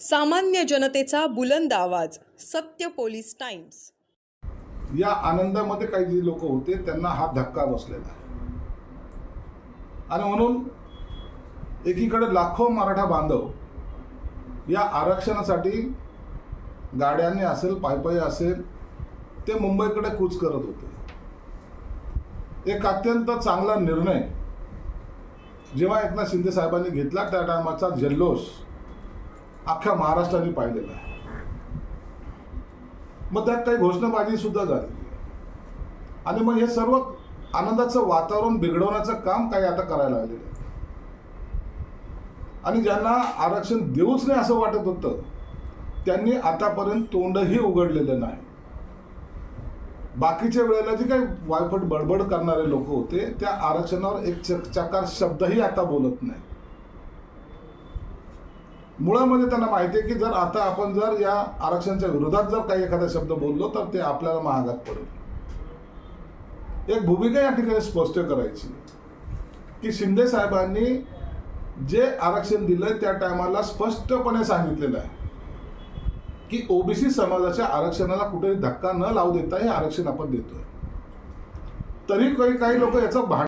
सामान्य जनतेचा बुलंद आवाज सत्य पोलीस टाइम्स. या आनंदामध्ये काही जे लोक होते त्यांना हा धक्का बसलेला आणि म्हणून एकीकडे लाखो मराठा बांधव या आरक्षणासाठी गाड्यांनी असेल पायपायी असेल ते मुंबईकडे कूच करत होते. एक अत्यंत चांगला निर्णय जेव्हा एकनाथ शिंदे साहेबांनी घेतला त्या टायमाचा जल्लोष अख्ख्या महाराष्ट्राने पाहिलेला आहे. मग त्यात काही घोषणाबाजी सुद्धा झाली आणि मग हे सर्व आनंदाचं वातावरण बिघडवण्याचं काम काही आता करायला लागलेलं आहे. आणि ज्यांना आरक्षण देऊच नाही असं वाटत होतं त्यांनी आतापर्यंत तोंडही उघडलेलं नाही. बाकीच्या वेळेला जे काही वायफट बडबड करणारे लोक होते त्या आरक्षणावर एक चक चकार शब्दही आता बोलत नाही मुळामध्ये त्यांना माहिती आहे की जर आता आपण जर या आरक्षणाच्या विरोधात जर काही एखादा शब्द बोललो तर ते आपल्याला महागात पडेल. एक भूमिका या ठिकाणी स्पष्ट करायची. की शिंदे साहेबांनी जे आरक्षण दिलंय त्या टायमाला स्पष्टपणे सांगितलेलं आहे की ओबीसी समाजाच्या आरक्षणाला कुठेही धक्का न लावू देता हे आरक्षण आपण देतोय. तरी काही काही लोक याचं भांड